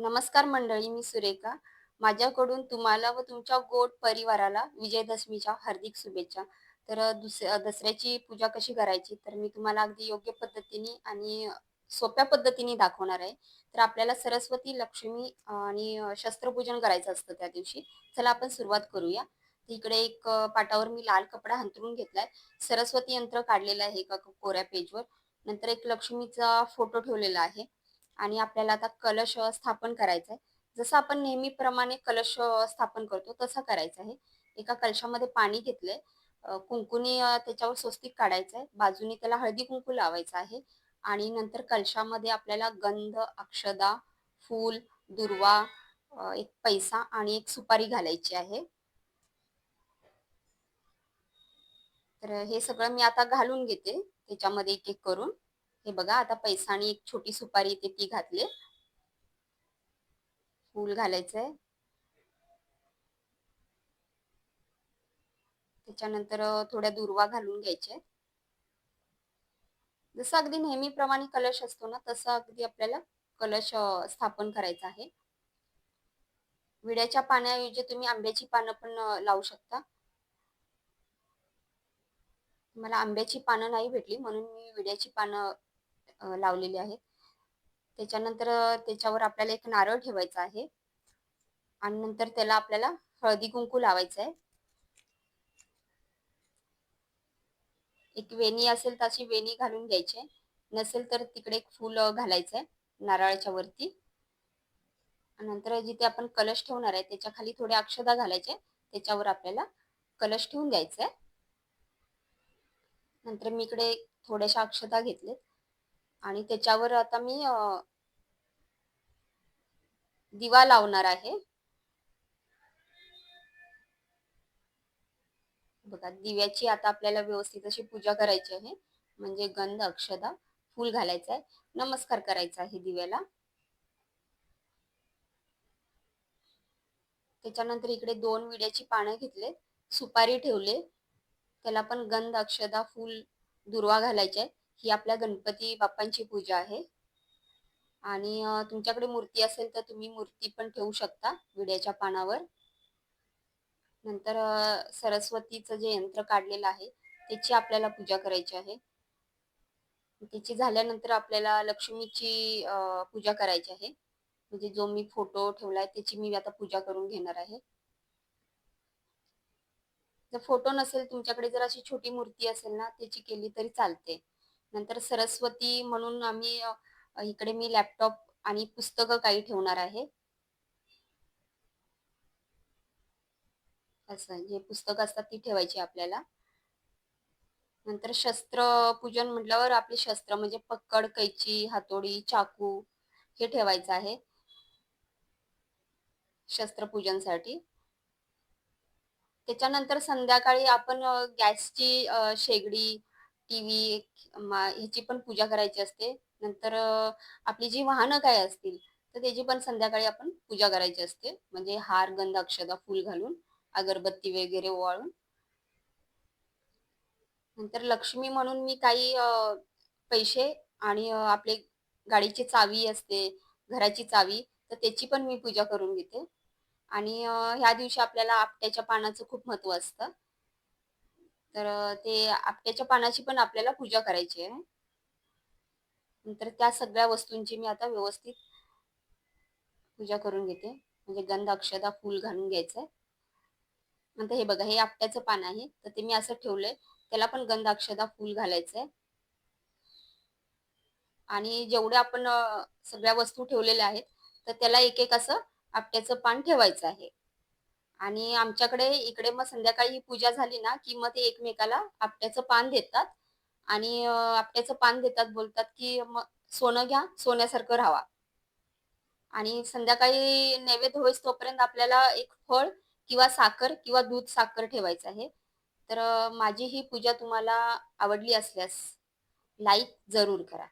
नमस्कार मंडळी मी सुरेखा. माझ्याकडून तुम्हाला व तुमच्या गोट परिवाराला विजयदशमीच्या हार्दिक शुभेच्छा. तर दुस दसऱ्याची पूजा कशी करायची? तर मी तुम्हाला अगदी योग्य पद्धतीने आणि सोप्या पद्धतीने दाखवणार आहे. तर आपल्याला सरस्वती लक्ष्मी आणि शस्त्रपूजन करायचं असतं त्या दिवशी. चला आपण सुरुवात करूया. इकडे एक पाटावर मी लाल कपडा अंथरून घेतलाय. सरस्वती यंत्र काढलेलं आहे एका कोऱ्या पेजवर. नंतर एक लक्ष्मीचा फोटो ठेवलेला आहे. आणि आपल्याला आता कलश स्थापन करायचा आहे. जसं आपण नेहमीप्रमाणे कलश स्थापन करतो तसं करायचं आहे. एका कलशामध्ये पाणी घेतलंय. कुंकुनी त्याच्यावर स्वस्तिक काढायचं आहे. बाजूनी त्याला हळदी-कुंकू लावायचं आहे आणि नंतर कलशामध्ये आपल्याला गंध, अक्षदा, फूल, दुर्वा, एक पैसा आणि एक सुपारी घालायची आहे. तर हे सगळं मी आता घालून घेते त्याच्यामध्ये एक-एक करून. हे बघा आता पैसा आणि एक छोटी सुपारी येते ती घातली. फूल घालायचंय. त्याच्यानंतर थोड्या दुर्वा घालून घ्यायचे जसं अगदी नेहमीप्रमाणे कलश असतो ना, तसं अगदी आपल्याला कलश स्थापन करायचा आहे. विड्याच्या पाण्याऐवजी तुम्ही आंब्याची पानं पण लावू शकता. मला आंब्याची पानं नाही भेटली म्हणून मी विड्याची पानं लावलेले आहेत. त्याच्यानंतर त्याच्यावर आपल्याला एक नारळ ठेवायचा आहे आणि नंतर त्याला आपल्याला हळदी-कुंकू लावायचं आहे. एक वेणी असेल तर अशी वेणी घालून घ्यायची आहे. नसेल तर तिकडे एक फूल घालायचं आहे नारळाच्या वरती. नंतर जिथे आपण कलश ठेवणार आहे त्याच्याखाली थोडे अक्षदा घालायचे त्याच्यावर आपल्याला कलश ठेवून द्यायचा आहे. नंतर मी इकडे थोड्याशा अक्षता घेतलेत आणि त्याच्यावर आता मी दिवा लावणार आहे. बघा दिव्याची आता आपल्याला व्यवस्थित अशी पूजा करायची आहे. म्हणजे गंध, अक्षदा, फूल घालायचं आहे. नमस्कार करायचा आहे दिव्याला. त्याच्यानंतर इकडे दोन विड्याची पानं घेतले सुपारी ठेवले. त्याला पण गंध, अक्षदा, फूल, दुर्वा घालायचे आहे. ही आपल्या गणपती बाप्पांची पूजा आहे. आणि तुमच्याकडे मूर्ती असेल तर तुम्ही मूर्ती पण ठेवू शकता विड्याच्या पानावर. नंतर सरस्वतीचं जे यंत्र काढलेलं आहे, त्याची आपल्याला पूजा करायची आहे. त्याची झाल्यानंतर आपल्याला लक्ष्मीची पूजा करायची आहे. म्हणजे जो मी फोटो ठेवलाय त्याची मी आता पूजा करून घेणार आहे. जर फोटो नसेल तुमच्याकडे जर अशी छोटी मूर्ती असेल ना, त्याची केली तरी चालते. नंतर सरस्वती म्हणून आम्ही इकडे मी लॅपटॉप आणि पुस्तकं काही ठेवणार आहे. असं जे पुस्तकं असतात ती ठेवायची आपल्याला. नंतर शस्त्र पूजन म्हटल्यावर आपले शस्त्र म्हणजे पक्कड, कैची, हातोडी, चाकू हे ठेवायचं आहे शस्त्रपूजनसाठी. त्याच्यानंतर संध्याकाळी आपण गॅसची शेगडी, टीव्ही ह्याची पण पूजा करायची असते. नंतर आपली जी वाहनं काय असतील, तर त्याची पण संध्याकाळी आपण पूजा करायची असते. म्हणजे हार, गंध, अक्षदा, फूल घालून, अगरबत्ती वगैरे ओवाळून. नंतर लक्ष्मी म्हणून मी काही पैसे आणि आपले गाडीची चावी असते, घराची चावी, तर त्याची पण मी पूजा करून घेते. आणि ह्या दिवशी आपल्याला आपट्याच्या पानाचं खूप महत्त्व असतं. तर ते आपट्याच्या पानाची पण आपल्याला पूजा करायची आहे. नंतर त्या सगळ्या वस्तूंची मी आता व्यवस्थित पूजा करून घेते. म्हणजे गंध, अक्षदा, फूल घालून घ्यायचंय. नंतर हे बघा, हे आपट्याचं पान आहे, तर ते मी असं ठेवलंय. त्याला पण गंध, अक्षदा, फूल घालायचंय. आणि जेवढे आपण सगळ्या वस्तू ठेवलेल्या आहेत, तर त्याला एक-एक असं आपट्याचं पान ठेवायचं आहे. आणि आमच्याकडे इकडे मग संध्याकाळी ही पूजा झाली ना, की मग ते एकमेकाला आपट्याचं पान देतात आणि आपट्याचं पान देतात बोलतात, की मग सोनं घ्या, सोन्यासारखं राहा आणि संध्याकाळी नैवेद्य होईस तोपर्यंत आपल्याला एक फळ किंवा साखर किंवा दूध साखर ठेवायचं आहे. तर माझी ही पूजा तुम्हाला आवडली असल्यास लाईक जरूर करा.